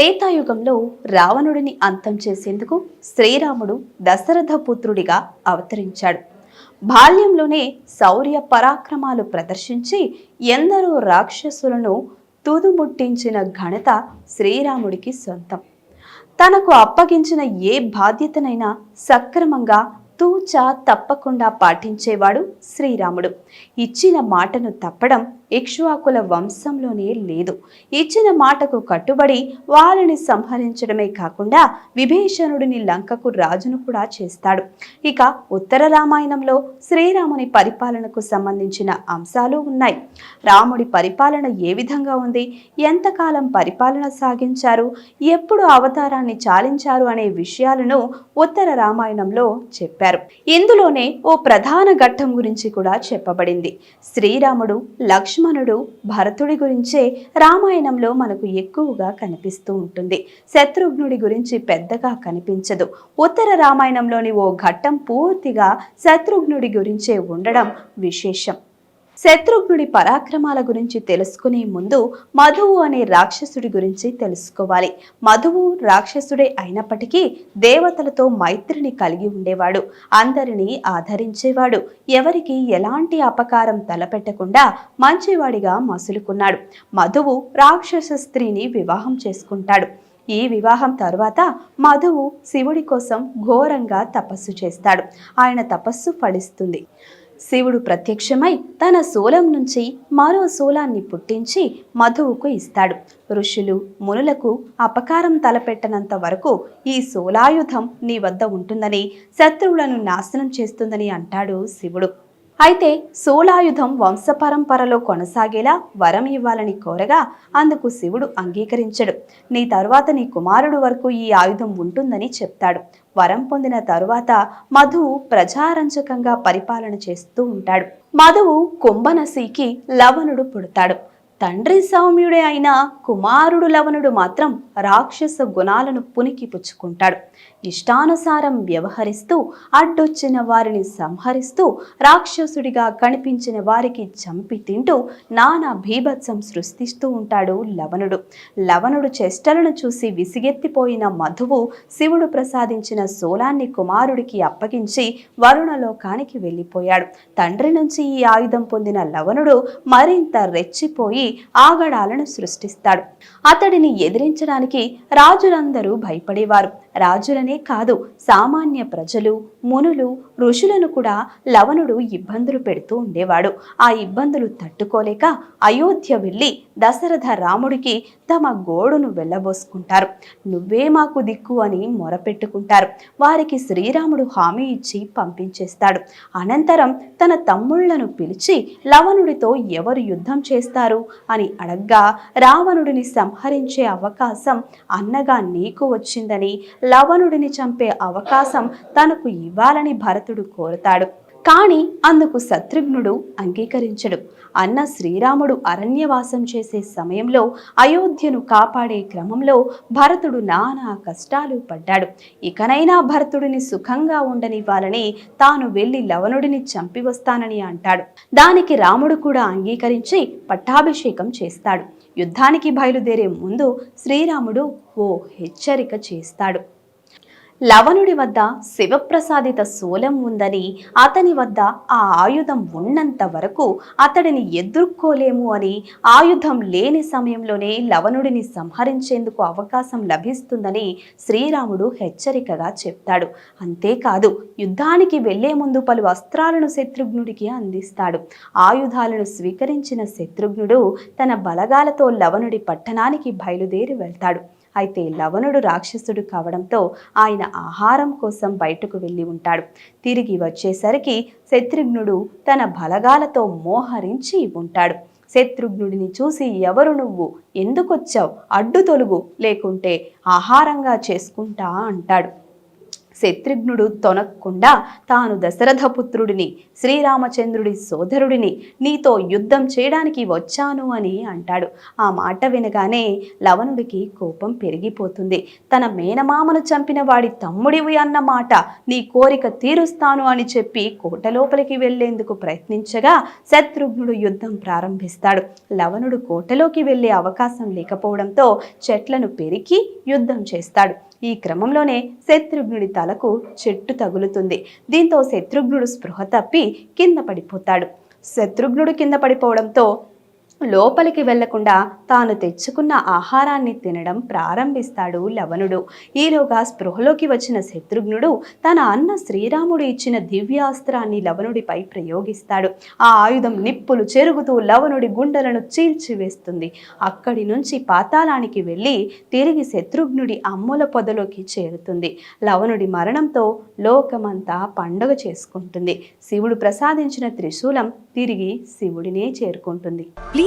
త్రేతాయుగంలో రావణుడిని అంతం చేసేందుకు శ్రీరాముడు దశరథ పుత్రుడిగా అవతరించాడు. బాల్యంలోనే శౌర్య పరాక్రమాలు ప్రదర్శించి ఎందరో రాక్షసులను తుదుముట్టించిన ఘనత శ్రీరాముడికి సొంతం. తనకు అప్పగించిన ఏ బాధ్యతనైనా సక్రమంగా తూచా తప్పకుండా పాటించేవాడు శ్రీరాముడు. ఇచ్చిన మాటను తప్పడం ఇక్ష్వాకుల వంశంలోనే లేదు. ఇచ్చిన మాటకు కట్టుబడి వారిని సంహరించడమే కాకుండా విభీషణుడిని లంకకు రాజును కూడా చేస్తాడు. ఇక ఉత్తర రామాయణంలో శ్రీరాముని పరిపాలనకు సంబంధించిన అంశాలు ఉన్నాయి. రాముడి పరిపాలన ఏ విధంగా ఉంది? ఎంతకాలం పరిపాలన సాగించారు? ఎప్పుడు అవతారాన్ని చాలించారు అనే విషయాలను ఉత్తర రామాయణంలో చెప్పారు. ఇందులోనే ఓ ప్రధాన ఘట్టం గురించి కూడా చెప్పబడింది. శ్రీరాముడు లక్ష్మణుడు భరతుడి గురించే రామాయణంలో మనకు ఎక్కువగా కనిపిస్తూ ఉంటుంది. శత్రుఘ్నుడి గురించి పెద్దగా కనిపించదు. ఉత్తర రామాయణంలోని ఓ ఘట్టం పూర్తిగా శత్రుఘ్నుడి గురించే ఉండడం విశేషం. శత్రుఘ్నుడి పరాక్రమాల గురించి తెలుసుకునే ముందు మధువు అనే రాక్షసుడి గురించి తెలుసుకోవాలి. మధువు రాక్షసుడే అయినప్పటికీ దేవతలతో మైత్రిని కలిగి ఉండేవాడు. అందరినీ ఆదరించేవాడు. ఎవరికి ఎలాంటి అపకారం తలపెట్టకుండా మంచివాడిగా మసులుకున్నాడు. మధువు రాక్షస స్త్రీని వివాహం చేసుకుంటాడు. ఈ వివాహం తరువాత మధువు శివుడి కోసం ఘోరంగా తపస్సు చేస్తాడు. ఆయన తపస్సు ఫలిస్తుంది. శివుడు ప్రత్యక్షమై తన శూలం నుంచి మరో శూలాన్ని పుట్టించి మధువుకు ఇస్తాడు. ఋషులు మునులకు అపకారం తలపెట్టనంత వరకు ఈ శూలాయుధం నీ వద్ద ఉంటుందని శత్రువులను నాశనం చేస్తుందని అంటాడు శివుడు. అయితే శూలాయుధం వంశపరంపరలో కొనసాగేలా వరం ఇవ్వాలని కోరగా అందుకు శివుడు అంగీకరించడు. నీ తరువాత నీ కుమారుడు వరకు ఈ ఆయుధం ఉంటుందని చెప్తాడు. వరం పొందిన తరువాత మధువు ప్రజారంజకంగా పరిపాలన చేస్తూ ఉంటాడు. మధువు కుంభనసీకి లవణుడు పుడతాడు. తండ్రి సౌమ్యుడే అయిన కుమారుడు లవణుడు మాత్రం రాక్షస గుణాలను పునికి పుచ్చుకుంటాడు. ఇష్టానుసారం వ్యవహరిస్తూ అడ్డొచ్చిన వారిని సంహరిస్తూ రాక్షసుడిగా కనిపించిన వారికి చంపి తింటూ నానా భీభత్సం సృష్టిస్తూ ఉంటాడు లవణుడు. లవణుడు చేష్టలను చూసి విసిగెత్తిపోయిన మధువు శివుడు ప్రసాదించిన సోలాన్ని కుమారుడికి అప్పగించి వరుణలోకానికి వెళ్ళిపోయాడు. తండ్రి నుంచి ఈ ఆయుధం పొందిన లవణుడు మరింత రెచ్చిపోయి ఆగడాలను సృష్టిస్తాడు. అతడిని ఎదిరించడానికి రాజులందరూ భయపడేవారు. రాజులనే కాదు సామాన్య ప్రజలు మునులు ఋషులను కూడా లవణుడు ఇబ్బందులు పెడుతూ ఉండేవాడు. ఆ ఇబ్బందులు తట్టుకోలేక అయోధ్య వెళ్ళి దశరథ రాముడికి తమ గోడును వెళ్ళబోసుకుంటారు. నువ్వే మాకు దిక్కు అని మొరపెట్టుకుంటారు. వారికి శ్రీరాముడు హామీ ఇచ్చి పంపించేస్తాడు. అనంతరం తన తమ్ముళ్ళను పిలిచి లవణుడితో ఎవరు యుద్ధం చేస్తారు? అని అడగ్గా రావణుడిని సంహరించే అవకాశం అన్నగా నీకు వచ్చిందని లవణుడిని చంపే అవకాశం తనకు ఇవ్వాలని భరతుడు కోరుతాడు. కానీ అందుకు శత్రుఘ్నుడు అంగీకరించడు. అన్న శ్రీరాముడు అరణ్యవాసం చేసే సమయంలో అయోధ్యను కాపాడే క్రమంలో భరతుడు నానా కష్టాలు పడ్డాడు. ఇకనైనా భరతుడిని సుఖంగా ఉండనివ్వాలని తాను వెళ్ళి లవణుడిని చంపి వస్తానని అంటాడు. దానికి రాముడు కూడా అంగీకరించి పట్టాభిషేకం చేస్తాడు. యుద్ధానికి బయలుదేరే ముందు శ్రీరాముడు ఓ హెచ్చరిక చేస్తాడు. లవణుడి వద్ద శివప్రసాదిత శూలం ఉందని అతని వద్ద ఆ ఆయుధం ఉన్నంత వరకు అతడిని ఎదుర్కోలేము అని ఆయుధం లేని సమయంలోనే లవణుడిని సంహరించేందుకు అవకాశం లభిస్తుందని శ్రీరాముడు హెచ్చరికగా చెప్తాడు. అంతేకాదు యుద్ధానికి వెళ్ళే ముందు పలు అస్త్రాలను శత్రుఘ్నుడికి అందిస్తాడు. ఆయుధాలను స్వీకరించిన శత్రుఘ్నుడు తన బలగాలతో లవణుడి పట్టణానికి బయలుదేరి వెళ్తాడు. అయితే లవణుడు రాక్షసుడు కావడంతో ఆయన ఆహారం కోసం బయటకు వెళ్ళి ఉంటాడు. తిరిగి వచ్చేసరికి శత్రుఘ్నుడు తన బలగాలతో మోహరించి ఉంటాడు. శత్రుఘ్నుడిని చూసి ఎవరు నువ్వు? ఎందుకొచ్చావు? అడ్డు తొలుగు. లేకుంటే ఆహారంగా చేసుకుంటా అంటాడు. శత్రుఘ్నుడు తొనక్కుండా తాను దశరథ పుత్రుడిని శ్రీరామచంద్రుడి సోదరుడిని నీతో యుద్ధం చేయడానికి వచ్చాను అని అంటాడు. ఆ మాట వినగానే లవణుడికి కోపం పెరిగిపోతుంది. తన మేనమామను చంపిన వాడి తమ్ముడివి అన్న మాట నీ కోరిక తీరుస్తాను అని చెప్పి కోట లోపలికి వెళ్ళేందుకు ప్రయత్నించగా శత్రుఘ్నుడు యుద్ధం ప్రారంభిస్తాడు. లవణుడు కోటలోకి వెళ్ళే అవకాశం లేకపోవడంతో చెట్లను పెరికి యుద్ధం చేస్తాడు. ఈ క్రమంలోనే శత్రుఘ్నుడి తలకు చెట్టు తగులుతుంది. దీంతో శత్రుఘ్నుడు స్పృహ తప్పి కింద పడిపోతాడు. శత్రుఘ్నుడు కింద పడిపోవడంతో లోపలికి వెళ్ళకుండా తాను తెచ్చుకున్న ఆహారాన్ని తినడం ప్రారంభిస్తాడు లవణుడు. ఈలోగా స్పృహలోకి వచ్చిన శత్రుఘ్నుడు తన అన్న శ్రీరాముడు ఇచ్చిన దివ్యాస్త్రాన్ని లవణుడిపై ప్రయోగిస్తాడు. ఆ ఆయుధం నిప్పులు చెరుగుతూ లవణుడి గుండెలను చీల్చివేస్తుంది. అక్కడి నుంచి పాతాళానికి వెళ్ళి తిరిగి శత్రుఘ్నుడి అమ్ముల పొదలోకి చేరుతుంది. లవణుడి మరణంతో లోకమంతా పండగ చేసుకుంటుంది. శివుడు ప్రసాదించిన త్రిశూలం తిరిగి శివుడినే చేరుకుంటుంది.